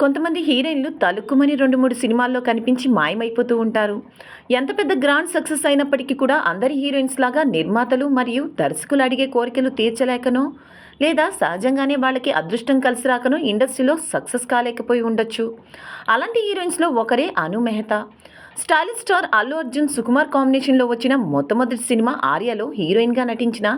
కొంతమంది హీరోయిన్లు తలుక్కుమని రెండు మూడు సినిమాల్లో కనిపించి మాయమైపోతూ ఉంటారు. ఎంత పెద్ద గ్రాండ్ సక్సెస్ అయినప్పటికీ కూడా అందరి హీరోయిన్స్ లాగా నిర్మాతలు మరియు దర్శకులు అడిగే కోరికలు తీర్చలేకనో లేదా సహజంగానే వాళ్ళకి అదృష్టం కలిసి రాకనో ఇండస్ట్రీలో సక్సెస్ కాలేకపోయి ఉండొచ్చు. అలాంటి హీరోయిన్స్లో ఒకరే అను మెహతా. స్టాలిన్ స్టార్ అల్లు అర్జున్ సుకుమార్ కాంబినేషన్లో వచ్చిన మొట్టమొదటి సినిమా ఆర్యలో హీరోయిన్గా నటించిన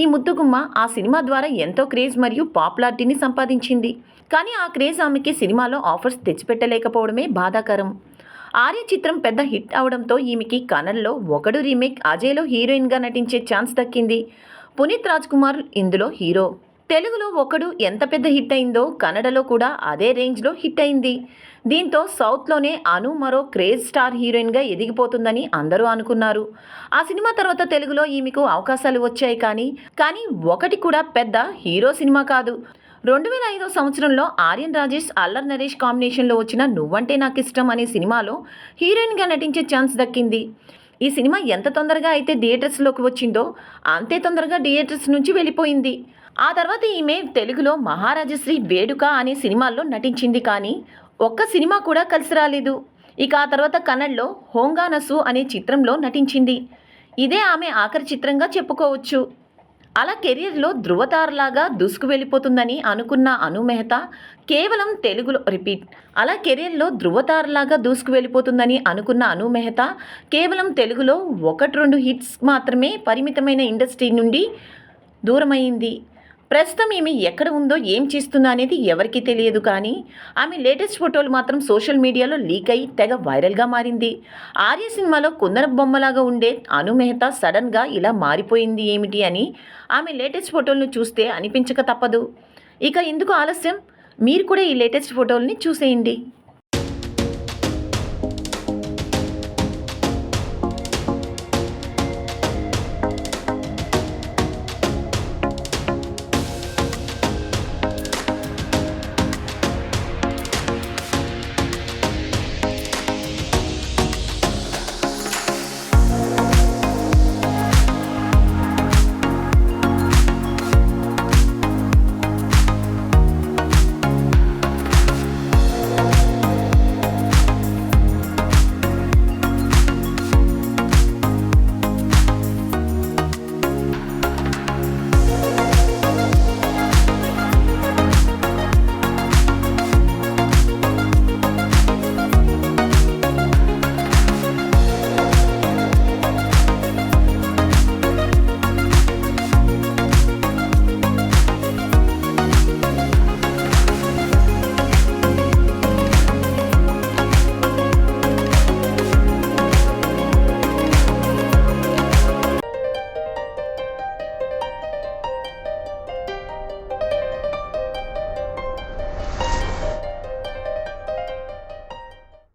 ఈ ముద్దుగుమ్మ ఆ సినిమా ద్వారా ఎంతో క్రేజ్ మరియు పాపులారిటీని సంపాదించింది. కానీ ఆ క్రేజ్ ఆమెకి సినిమాలో ఆఫర్స్ తెచ్చిపెట్టలేకపోవడమే బాధాకరం. ఆర్య చిత్రం పెద్ద హిట్ అవడంతో ఈమెకి కన్నడలో ఒకడు రీమేక్ అజయ్లో హీరోయిన్గా నటించే ఛాన్స్ దక్కింది. పునీత్ రాజ్ కుమార్ ఇందులో హీరో. తెలుగులో ఒకడు ఎంత పెద్ద హిట్ అయిందో కన్నడలో కూడా అదే రేంజ్లో హిట్ అయింది. దీంతో సౌత్లోనే అను మరో క్రేజ్ స్టార్ హీరోయిన్గా ఎదిగిపోతుందని అందరూ అనుకున్నారు. ఆ సినిమా తర్వాత తెలుగులో ఈమెకు అవకాశాలు వచ్చాయి కానీ కానీ ఒకటి కూడా పెద్ద హీరో సినిమా కాదు. రెండు వేల ఐదో సంవత్సరంలో ఆర్యన్ రాజేష్ అల్లర్ నరేష్ కాంబినేషన్లో వచ్చిన నువ్వంటే నాకు ఇష్టం అనే సినిమాలో హీరోయిన్గా నటించే ఛాన్స్ దక్కింది. ఈ సినిమా ఎంత తొందరగా అయితే థియేటర్స్లోకి వచ్చిందో అంతే తొందరగా థియేటర్స్ నుంచి వెళ్ళిపోయింది. ఆ తర్వాత ఈమె తెలుగులో మహారాజశ్రీ వేడుక అనే సినిమాల్లో నటించింది కానీ ఒక్క సినిమా కూడా కలిసి రాలేదు. ఇక ఆ తర్వాత కన్నడలో హోంగానసు అనే చిత్రంలో నటించింది. ఇదే ఆమె ఆఖరి చిత్రంగా చెప్పుకోవచ్చు. అలా కెరీర్లో ధృవతారలాగా దూసుకు వెళ్ళిపోతుందని అనుకున్న అను మెహతా కేవలం తెలుగులో రిపీట్ అలా కెరీర్లో ధృవతారలాగా దూసుకు వెళ్ళిపోతుందని అనుకున్న అను మెహతా కేవలం తెలుగులో ఒకటి రెండు హిట్స్ మాత్రమే పరిమితమైన ఇండస్ట్రీ నుండి దూరమైంది ప్రస్తుతం ఈమె ఎక్కడ ఉందో ఏం చేస్తుందో అనేది ఎవరికీ తెలియదు కానీ ఆమె లేటెస్ట్ ఫోటోలు మాత్రం సోషల్ మీడియాలో లీక్ అయి తెగ వైరల్గా మారింది. ఆర్య సినిమాలో కుందన బొమ్మలాగా ఉండే అను మెహతా సడన్గా ఇలా మారిపోయింది ఏమిటి అని ఆమె లేటెస్ట్ ఫోటోలను చూస్తే అనిపించక తప్పదు. ఇక ఎందుకు ఆలస్యం మీరు కూడా ఈ లేటెస్ట్ ఫోటోల్ని చూసేయండి.